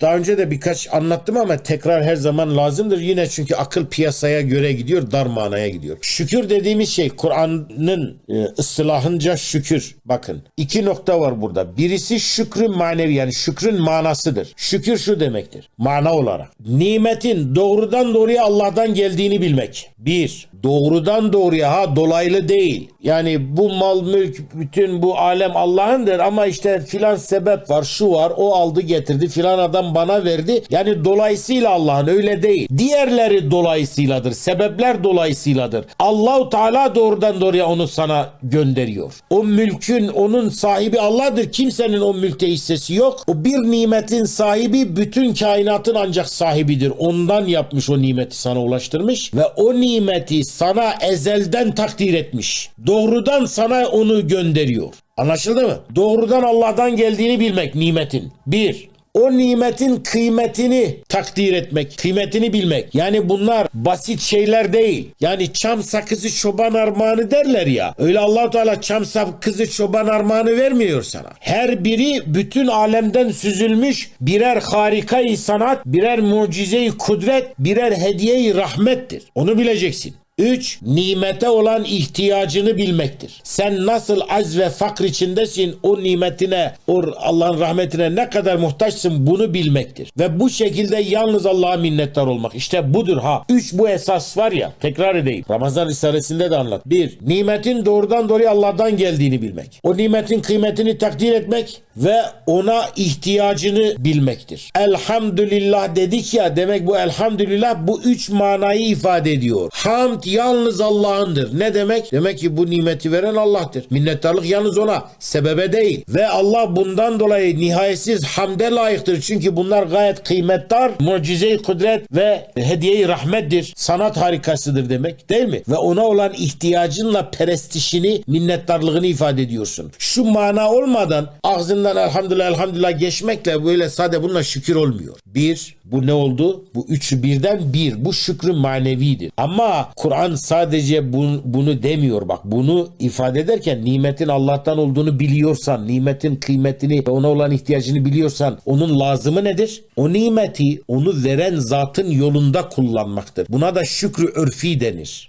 Daha önce de birkaç anlattım ama tekrar her zaman lazımdır. Yine çünkü akıl piyasaya göre gidiyor, dar manaya gidiyor. Şükür dediğimiz şey Kur'an'ın e, ıslahınca şükür. Bakın iki nokta var burada. Birisi şükrün manevi yani şükrün manasıdır. Şükür şu demektir. Mana olarak. Nimetin doğrudan doğruya Allah'tan geldiğini bilmek. Bir. Doğrudan doğruya ha dolaylı değil. Yani bu mal mülk bütün bu alem Allah'ındır ama işte filan sebep var şu var o aldı getirdi filan adam bana verdi. Yani dolayısıyla Allah'ın öyle değil. Diğerleri dolayısıyladır. Sebepler dolayısıyladır. Allahu Teala doğrudan doğruya onu sana gönderiyor. O mülkün onun sahibi Allah'dır. Kimsenin o mülkte hissesi yok. O bir nimetin sahibi bütün kainatın ancak sahibidir. Ondan yapmış o nimeti sana ulaştırmış ve o nimeti sana ezelden takdir etmiş. Doğrudan sana onu gönderiyor. Anlaşıldı mı? Doğrudan Allah'tan geldiğini bilmek nimetin. Bir. O nimetin kıymetini takdir etmek, kıymetini bilmek. Yani bunlar basit şeyler değil. Yani çam sakızı çoban armağanı derler ya. Öyle allah Teala çam sakızı çoban armağanı vermiyor sana. Her biri bütün alemden süzülmüş birer harikayı sanat, birer mucizeyi kudret, birer hediyeyi rahmettir. Onu bileceksin. 3. Nimete olan ihtiyacını bilmektir. Sen nasıl az ve fakr içindesin o nimetine, o Allah'ın rahmetine ne kadar muhtaçsın bunu bilmektir. Ve bu şekilde yalnız Allah'a minnettar olmak. İşte budur ha. 3 bu esas var ya. Tekrar edeyim. Ramazan Risalesi'nde de anlat. 1. Nimetin doğrudan doğruya Allah'tan geldiğini bilmek. O nimetin kıymetini takdir etmek ve ona ihtiyacını bilmektir. Elhamdülillah dedik ya demek bu elhamdülillah bu üç manayı ifade ediyor. Hamd yalnız Allah'ındır. Ne demek? Demek ki bu nimeti veren Allah'tır. Minnettarlık yalnız ona, sebebe değil. Ve Allah bundan dolayı nihayetsiz hamde layıktır. Çünkü bunlar gayet kıymetdar, mucize-i kudret ve hediye-i rahmettir. Sanat harikasıdır demek değil mi? Ve ona olan ihtiyacınla perestişini, minnettarlığını ifade ediyorsun. Şu mana olmadan ağzından elhamdülillah elhamdülillah geçmekle böyle sade bununla şükür olmuyor. Bir, bu ne oldu? Bu üçü birden bir. Bu şükrün manevidir. Ama Kur'an sadece bunu, bunu demiyor. Bak bunu ifade ederken nimetin Allah'tan olduğunu biliyorsan, nimetin kıymetini ona olan ihtiyacını biliyorsan onun lazımı nedir? O nimeti onu veren zatın yolunda kullanmaktır. Buna da şükrü örfi denir.